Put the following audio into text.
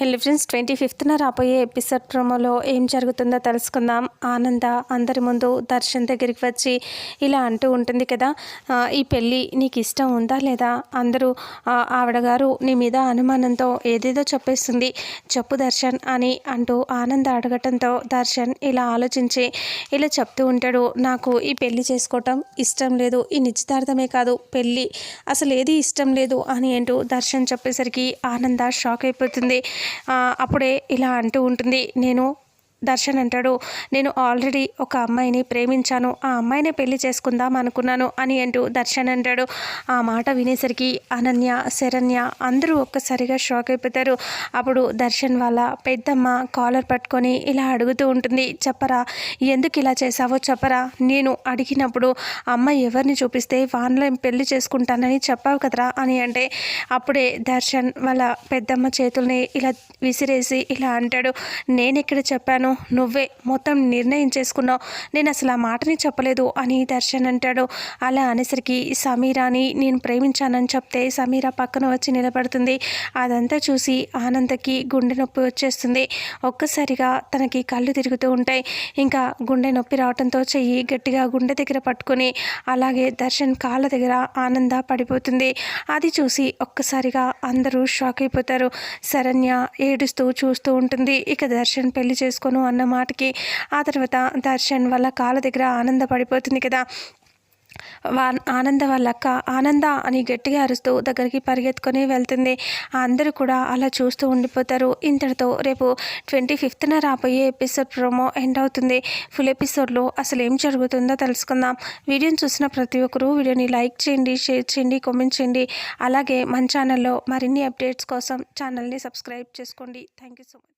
హెల్ friends twenty ఫిఫ్త్న రాబోయే episode ప్రోమోలో ఏం జరుగుతుందో తెలుసుకుందాం. ఆనంద అందరి ముందు దర్శన్ దగ్గరికి వచ్చి ఇలా అంటూ ఉంటుంది కదా ఈ పెళ్ళి నీకు ఇష్టం ఉందా లేదా? అందరూ ఆవిడ గారు నీ మీద అనుమానంతో ఏదేదో చెప్పేస్తుంది చెప్పు దర్శన్ అని అంటూ ఆనంద అడగటంతో దర్శన్ ఇలా ఆలోచించి ఇలా చెప్తూ ఉంటాడు నాకు ఈ పెళ్ళి చేసుకోవటం ఇష్టం లేదు ఈ నిశ్చితార్థమే కాదు పెళ్ళి అసలు ఏది ఇష్టం లేదు అని అంటూ దర్శన్ చెప్పేసరికి ఆనంద షాక్ అయిపోతుంది. అప్పుడే ఇలా అంటూ ఉంటుంది. నేను దర్శన్ అంటాడు నేను ఆల్రెడీ ఒక అమ్మాయిని ప్రేమించాను ఆ అమ్మాయిని పెళ్ళి చేసుకుందాం అనుకున్నాను అని అంటూ దర్శన్ అంటాడు. ఆ మాట వినేసరికి అనన్య శరణ్య అందరూ ఒక్కసారిగా షాక్ అయిపోతారు. అప్పుడు దర్శన్ వాళ్ళ పెద్దమ్మ కాలర్ పట్టుకొని ఇలా అడుగుతూ ఉంటుంది చెప్పరా ఎందుకు ఇలా చేసావో చెప్పరా? నేను అడిగినప్పుడు అమ్మ ఎవరిని చూపిస్తే వాళ్ళని పెళ్ళి చేసుకుంటానని చెప్పావు కదరా అని అంటే అప్పుడే దర్శన్ వాళ్ళ పెద్దమ్మ చేతుల్ని ఇలా విసిరేసి ఇలా అంటాడు నేను ఇక్కడ చెప్పాను? నువ్వే మొత్తం నిర్ణయం చేసుకున్నావు. నేను అసలు ఆ మాటని చెప్పలేదు అని దర్శన్ అంటాడు. అలా అనేసరికి సమీరాని నేను ప్రేమించానని చెప్తే సమీరా పక్కన వచ్చి నిలబడుతుంది. అదంతా చూసి ఆనందకి గుండె నొప్పి వచ్చేస్తుంది. ఒక్కసారిగా తనకి కళ్ళు తిరుగుతూ ఉంటాయి. ఇంకా గుండె నొప్పి రావడంతో చెయ్యి గట్టిగా గుండె దగ్గర పట్టుకొని అలాగే దర్శన్ కాళ్ళ దగ్గర ఆనంద పడిపోతుంది. అది చూసి ఒక్కసారిగా అందరూ షాక్ అయిపోతారు. శరణ్య ఏడుస్తూ చూస్తూ ఉంటుంది. ఇక దర్శన్ పెళ్ళి చేసుకొని అన్న మాటకి ఆ తర్వాత దర్శన్ వాళ్ళ కాళ్ళ దగ్గర ఆనందపడిపోతుంది కదా. వా ఆనంద వాళ్ళ అక్క ఆనంద అని గట్టిగా అరుస్తూ దగ్గరికి పరిగెత్తుకొని వెళ్తుంది. అందరూ కూడా అలా చూస్తూ ఉండిపోతారు. ఇంతటితో రేపు ట్వంటీ ఫిఫ్త్న రాబోయే ఎపిసోడ్ ప్రోమో ఎండ్ అవుతుంది. ఫుల్ ఎపిసోడ్లో అసలు ఏం జరుగుతుందో తెలుసుకుందాం. వీడియోని చూసిన ప్రతి ఒక్కరూ వీడియోని లైక్ చేయండి షేర్ చేయండి కామెంట్ చేయండి. అలాగే మన ఛానల్లో మరిన్ని అప్డేట్స్ కోసం ఛానల్ని సబ్స్క్రైబ్ చేసుకోండి. Thank you so much.